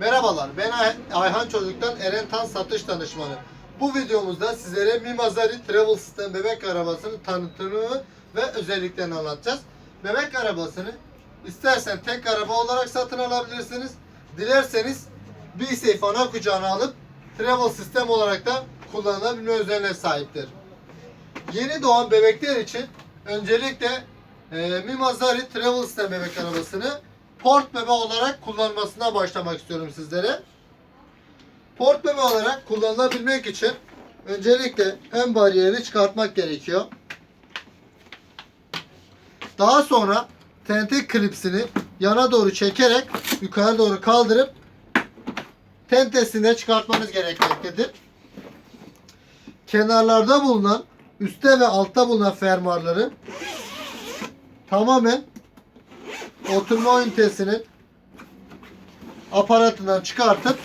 Merhabalar, ben Ay- Ayhan Çocuk'tan Eren Tan Satış Danışmanı. Bu videomuzda sizlere Mimazari Travel System bebek arabasının tanıtımını ve özelliklerini anlatacağız. Bebek arabasını istersen tek araba olarak satın alabilirsiniz. Dilerseniz B-Safe ana kucağına alıp Travel System olarak da kullanılabilme özelliğine sahiptir. Yeni doğan bebekler için öncelikle e, Mimazari Travel System bebek arabasını port bebe olarak kullanmasına başlamak istiyorum sizlere. Port bebe olarak kullanılabilmek için öncelikle ön bariyeri çıkartmak gerekiyor. Daha sonra TNT klipsini yana doğru çekerek yukarı doğru kaldırıp tentesini çıkartmanız gerekmektedir. Kenarlarda bulunan üstte ve altta bulunan fermuarları tamamen oturma ünitesinin aparatından çıkartıp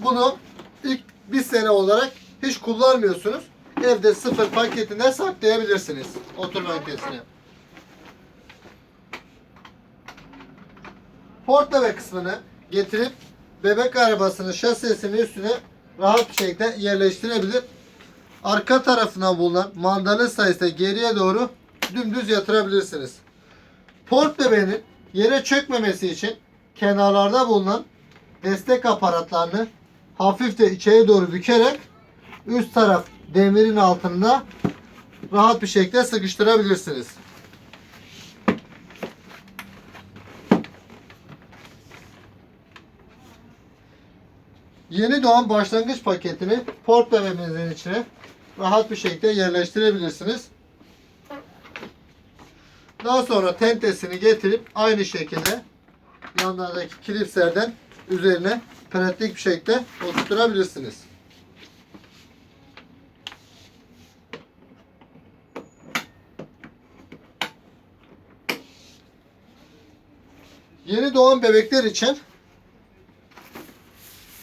bunu ilk bir sene olarak hiç kullanmıyorsunuz. Evde sıfır paketinde saklayabilirsiniz oturma ünitesini. Porta ve kısmını getirip bebek arabasının şasisinin üstüne rahat bir şekilde yerleştirebilir. Arka tarafına bulunan mandalin sayesinde geriye doğru dümdüz yatırabilirsiniz. Port bebeğinin yere çökmemesi için kenarlarda bulunan destek aparatlarını hafifçe içeri doğru bükerek üst taraf demirin altında rahat bir şekilde sıkıştırabilirsiniz. Yeni doğan başlangıç paketini port bebeğimizin içine rahat bir şekilde yerleştirebilirsiniz. Daha sonra tentesini getirip aynı şekilde yanlardaki klipslerden üzerine pratik bir şekilde oturtabilirsiniz. Yeni doğan bebekler için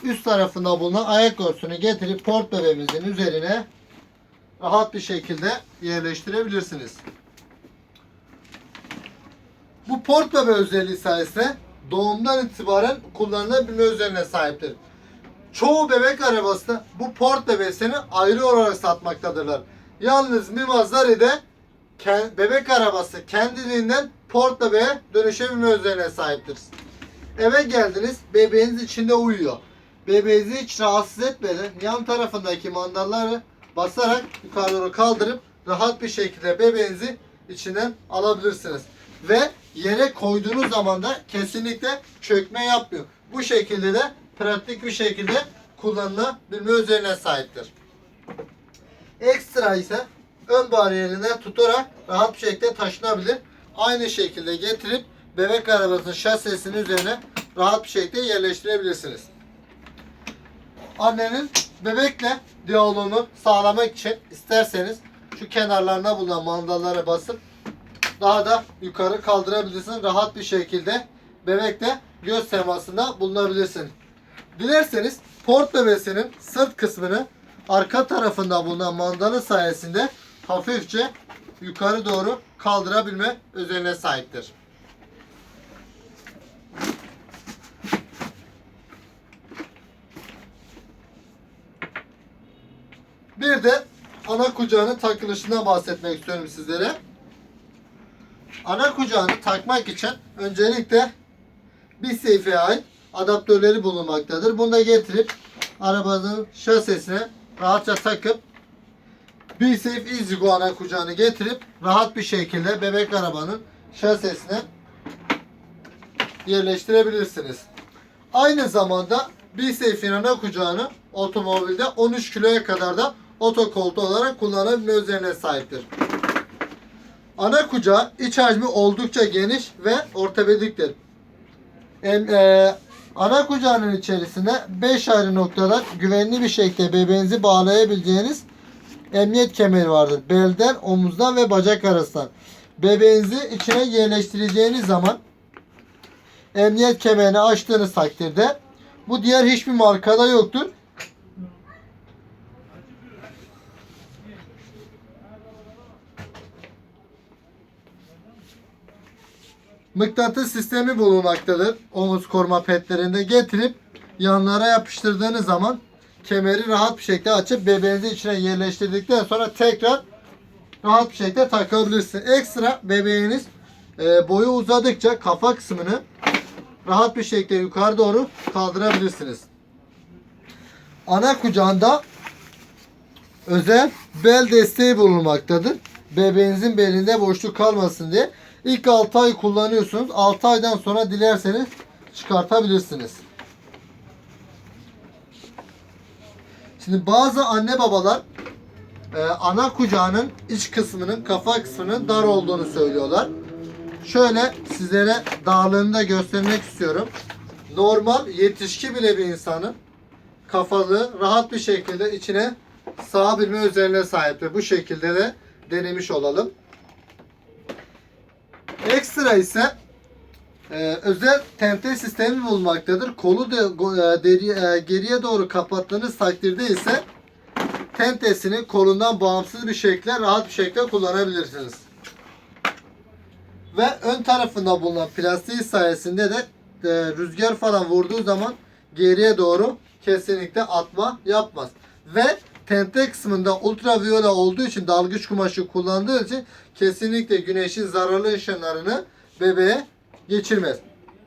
üst tarafında bulunan ayak örtüsünü getirip port bebeğimizin üzerine rahat bir şekilde yerleştirebilirsiniz. Bu port bebe özelliği sayesinde doğumdan itibaren kullanılabilme özelliğine sahiptir. Çoğu bebek arabası bu port bebesini ayrı olarak satmaktadırlar. Yalnız Mimazari'de bebek arabası kendiliğinden port bebeğe dönüşebilme özelliğine sahiptir. Eve geldiniz bebeğiniz içinde uyuyor. Bebeğinizi hiç rahatsız etmeden yan tarafındaki mandalları basarak yukarı doğru kaldırıp rahat bir şekilde bebeğinizi içinden alabilirsiniz. Ve yere koyduğunuz zaman da kesinlikle çökme yapmıyor. Bu şekilde de pratik bir şekilde kullanılabilme özelliğine sahiptir. Ekstra ise ön bariyerinden tutarak rahat bir şekilde taşınabilir. Aynı şekilde getirip bebek arabasının şasisinin üzerine rahat bir şekilde yerleştirebilirsiniz. Annenin bebekle diyaloğunu sağlamak için isterseniz şu kenarlarına bulunan mandallara basıp daha da yukarı kaldırabilirsin. Rahat bir şekilde bebekle göz temasında bulunabilirsin. Dilerseniz port bebesinin sırt kısmını arka tarafında bulunan mandalı sayesinde hafifçe yukarı doğru kaldırabilme özelliğine sahiptir. Bir de ana kucağının takılışından bahsetmek istiyorum sizlere. Ana kucağını takmak için öncelikle bir seyfe ait adaptörleri bulunmaktadır. Bunu da getirip arabanın şasisine rahatça takıp bir safe Easygo ana kucağını getirip rahat bir şekilde bebek arabanın şasisine yerleştirebilirsiniz. Aynı zamanda bir safe'in ana kucağını otomobilde 13 kiloya kadar da otokoltu olarak kullanabilme özelliğine sahiptir. Ana kucağı iç hacmi oldukça geniş ve ortopediktir. Em, e, ana kucağının içerisinde 5 ayrı noktada güvenli bir şekilde bebeğinizi bağlayabileceğiniz emniyet kemeri vardır. Belden, omuzdan ve bacak arasından. Bebeğinizi içine yerleştireceğiniz zaman emniyet kemerini açtığınız takdirde bu diğer hiçbir markada yoktur. Mıknatıs sistemi bulunmaktadır. Omuz koruma petlerinde getirip yanlara yapıştırdığınız zaman kemeri rahat bir şekilde açıp bebeğinizi içine yerleştirdikten sonra tekrar rahat bir şekilde takabilirsiniz. Ekstra bebeğiniz e, boyu uzadıkça kafa kısmını rahat bir şekilde yukarı doğru kaldırabilirsiniz. Ana kucağında özel bel desteği bulunmaktadır. Bebeğinizin belinde boşluk kalmasın diye. İlk 6 ay kullanıyorsunuz. 6 aydan sonra dilerseniz çıkartabilirsiniz. Şimdi bazı anne babalar e, ana kucağının iç kısmının kafa kısmının dar olduğunu söylüyorlar. Şöyle sizlere darlığını da göstermek istiyorum. Normal yetişki bile bir insanın kafalı rahat bir şekilde içine sığabilme özelliğine sahiptir. Bu şekilde de denemiş olalım. Ekstra ise e, özel tente sistemi bulunmaktadır. Kolu go- e, deri, e, geriye doğru kapattığınız takdirde ise tentesini kolundan bağımsız bir şekilde rahat bir şekilde kullanabilirsiniz. Ve ön tarafında bulunan plastiği sayesinde de e, rüzgar falan vurduğu zaman geriye doğru kesinlikle atma yapmaz. Ve tente kısmında ultraviyole olduğu için dalgıç kumaşı kullandığı için kesinlikle güneşin zararlı ışınlarını bebeğe geçirmez.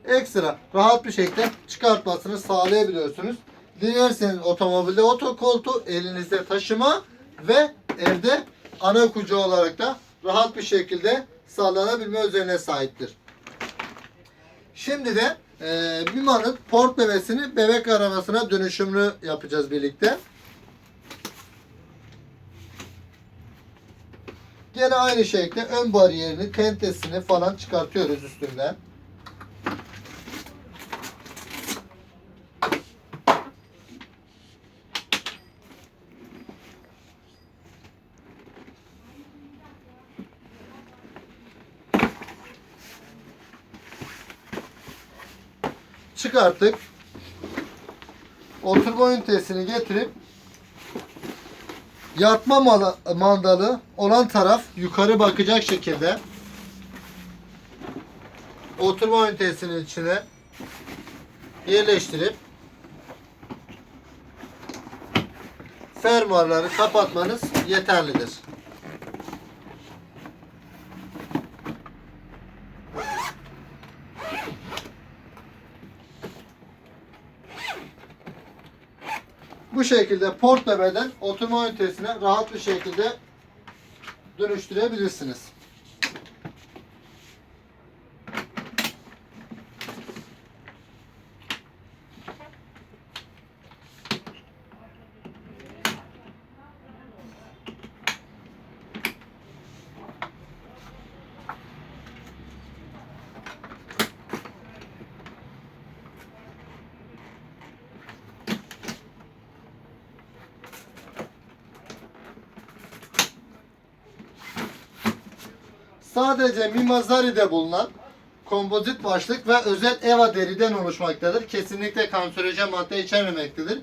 Ekstra rahat bir şekilde çıkartmasını sağlayabiliyorsunuz. Dilerseniz otomobilde otokoltuğu elinizde taşıma ve evde ana kucağı olarak da rahat bir şekilde sağlanabilme özelliğine sahiptir. Şimdi de e, Mima'nın port bebesini bebek arabasına dönüşümlü yapacağız birlikte. Gene aynı şekilde ön bariyerini, tentesini falan çıkartıyoruz üstünden. Çıkarttık. Oturma ünitesini getirip yatma mandalı olan taraf yukarı bakacak şekilde oturma ünitesinin içine yerleştirip fermuarları kapatmanız yeterlidir. Bu şekilde port bebeden oturma ünitesine rahat bir şekilde dönüştürebilirsiniz. Sadece Mimazari'de bulunan kompozit başlık ve özel EVA deriden oluşmaktadır. Kesinlikle kanserojen madde içermemektedir.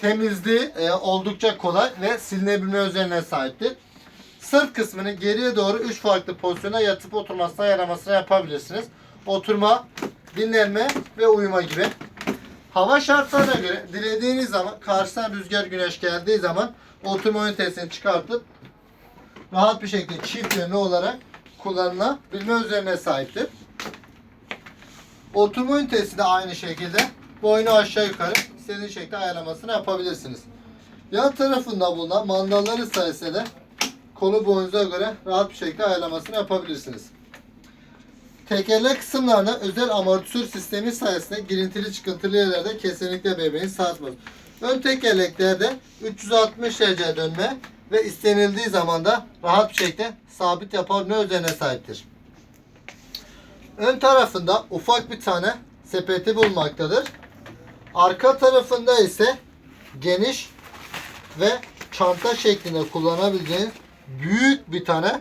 Temizliği e, oldukça kolay ve silinebilme özelliğine sahiptir. Sırt kısmını geriye doğru 3 farklı pozisyona yatıp oturmasına yaramasına yapabilirsiniz. Oturma, dinlenme ve uyuma gibi. Hava şartlarına göre dilediğiniz zaman karşıdan rüzgar güneş geldiği zaman oturma ünitesini çıkartıp rahat bir şekilde çift yönlü olarak kullanılabilme özelliğine sahiptir. Oturma ünitesi de aynı şekilde boynu aşağı yukarı istediğiniz şekilde ayarlamasını yapabilirsiniz. Yan tarafında bulunan mandalları sayesinde kolu boyunuza göre rahat bir şekilde ayarlamasını yapabilirsiniz. Tekerlek kısımlarına özel amortisör sistemi sayesinde girintili çıkıntılı yerlerde kesinlikle bebeğin sarsmaz. Ön tekerleklerde 360 derece dönme ve istenildiği zaman da rahat bir şekilde sabit yapabilme özelliğine sahiptir. Ön tarafında ufak bir tane sepeti bulunmaktadır. Arka tarafında ise geniş ve çanta şeklinde kullanabileceğiniz büyük bir tane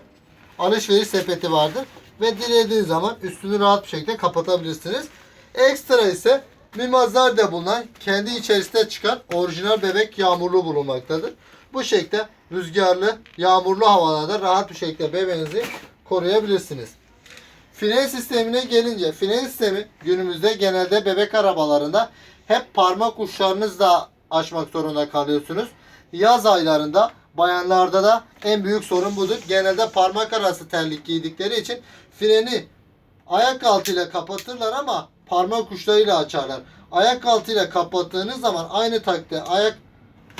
alışveriş sepeti vardır. Ve dilediğiniz zaman üstünü rahat bir şekilde kapatabilirsiniz. Ekstra ise Mimazlar'da bulunan kendi içerisinde çıkan orijinal bebek yağmurlu bulunmaktadır. Bu şekilde rüzgarlı, yağmurlu havalarda rahat bir şekilde bebeğinizi koruyabilirsiniz. Fren sistemine gelince fren sistemi günümüzde genelde bebek arabalarında hep parmak uçlarınızla açmak zorunda kalıyorsunuz. Yaz aylarında bayanlarda da en büyük sorun budur. Genelde parmak arası terlik giydikleri için freni ayak altıyla kapatırlar ama parmak uçlarıyla açarlar. Ayak altıyla kapattığınız zaman aynı takdirde ayak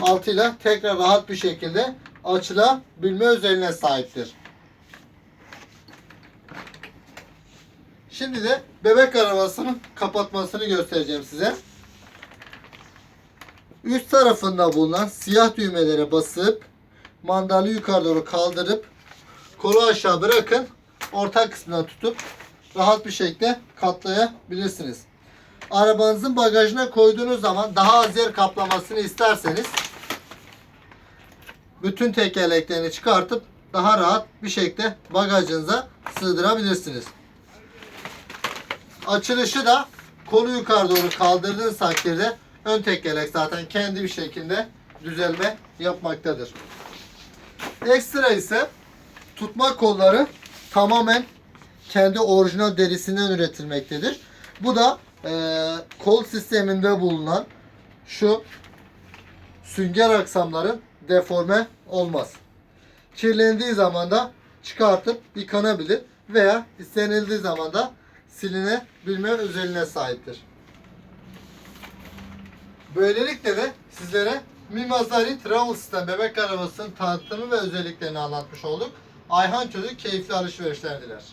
altıyla tekrar rahat bir şekilde açılabilme özelliğine sahiptir. Şimdi de bebek arabasının kapatmasını göstereceğim size. Üst tarafında bulunan siyah düğmelere basıp mandalı yukarı doğru kaldırıp kolu aşağı bırakın. Orta kısmına tutup rahat bir şekilde katlayabilirsiniz. Arabanızın bagajına koyduğunuz zaman daha az yer kaplamasını isterseniz bütün tekerleklerini çıkartıp daha rahat bir şekilde bagajınıza sığdırabilirsiniz. Açılışı da kolu yukarı doğru kaldırdığınız takdirde ön tekerlek zaten kendi bir şekilde düzelme yapmaktadır. Ekstra ise tutma kolları tamamen kendi orijinal derisinden üretilmektedir. Bu da eee, kol sisteminde bulunan şu sünger aksamların deforme olmaz. Kirlendiği zaman da çıkartıp yıkanabilir veya istenildiği zaman da silinebilme özelliğine sahiptir. Böylelikle de sizlere Mimazari Travel System bebek arabasının tanıtımı ve özelliklerini anlatmış olduk. Ayhan Çocuk keyifli alışverişler diler.